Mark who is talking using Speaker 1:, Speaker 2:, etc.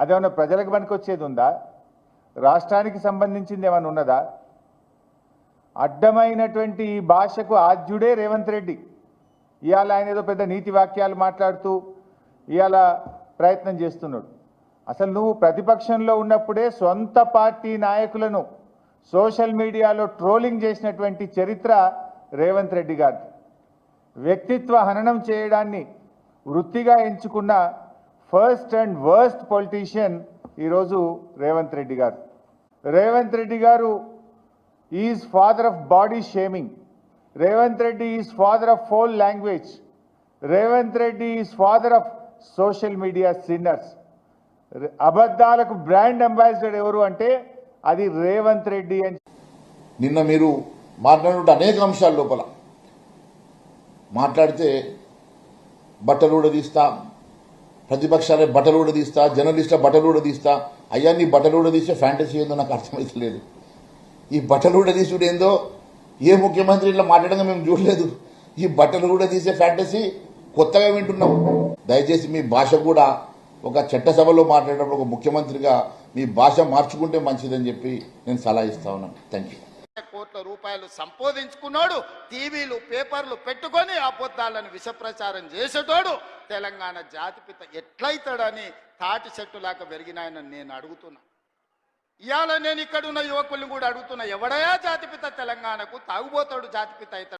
Speaker 1: అదేమన్నా ప్రజలకు పనికొచ్చేది ఉందా? రాష్ట్రానికి సంబంధించింది ఏమైనా ఉన్నదా? అడ్డమైనటువంటి ఈ భాషకు ఆద్యుడే రేవంత్ రెడ్డి. ఇవాళ ఆయన ఏదో పెద్ద నీతి వాక్యాలు మాట్లాడుతూ ఇవాళ ప్రయత్నం చేస్తున్నాడు. అసలు నువ్వు ప్రతిపక్షంలో ఉన్నప్పుడే సొంత పార్టీ నాయకులను సోషల్ మీడియాలో ట్రోలింగ్ చేసినటువంటి చరిత్ర రేవంత్ రెడ్డి గారి వ్యక్తిత్వ హననం చేయడాన్ని వృత్తిగా ఎంచుకున్న ఫస్ట్ అండ్ వర్స్ట్ పొలిటీషియన్ ఈరోజు రేవంత్ రెడ్డి గారు. రేవంత్ రెడ్డి గారు is father of body shaming. Revanth Reddy is father of foul language. Revanth Reddy is father of social media sinners. అబద్ధాలకు brand ambassador ఎవరు అంటే అది రేవంత్ రెడ్డి అని
Speaker 2: నిన్న మీరు మాట్లాడినట్టు అనేక అంశాల లోపల మాట్లాడితే బట్టలు కూడా తీస్తాం ప్రతిపక్షాలే బట్టలు కూడా తీస్తా జర్నలిస్టుల బట్టలు కూడా తీస్తా. అయ్యా నీ బట్టలు కూడా తీస్తే ఫ్యాంటసీ ఏందో నాకు అర్థమవుతలేదు ఈ బట్టలు కూడా తీసుడు ఏందో? ఏ ముఖ్యమంత్రి ఇట్లా మాట్లాడంగా మేము చూడలేదు. ఈ బట్టలు కూడా తీసే ఫ్యాంటసీ కొత్తగా వింటున్నాం. దయచేసి మీ భాష కూడా ఒక చట్టసభలో మాట్లాడేటప్పుడు ఒక ముఖ్యమంత్రిగా మీ భాష మార్చుకుంటే మంచిదని చెప్పి నేను సలహా ఇస్తా ఉన్నాను. థ్యాంక్ యూ
Speaker 3: కోట్ల రూపాయలు సంపాదించుకున్నాడు టీవీలు పేపర్లు పెట్టుకొని అబద్ధాలను విషప్రచారం చేసేటోడు తెలంగాణ జాతిపిత ఎట్లయితాడని తాటి చెట్టులాగా పెరిగినాయని నేను అడుగుతున్నా. ఇవాళ నేను ఇక్కడ ఉన్న యువకుల్ని కూడా అడుగుతున్నా ఎవడయా జాతిపిత తెలంగాణకు? తాగుబోతాడు జాతిపిత అవుతాడు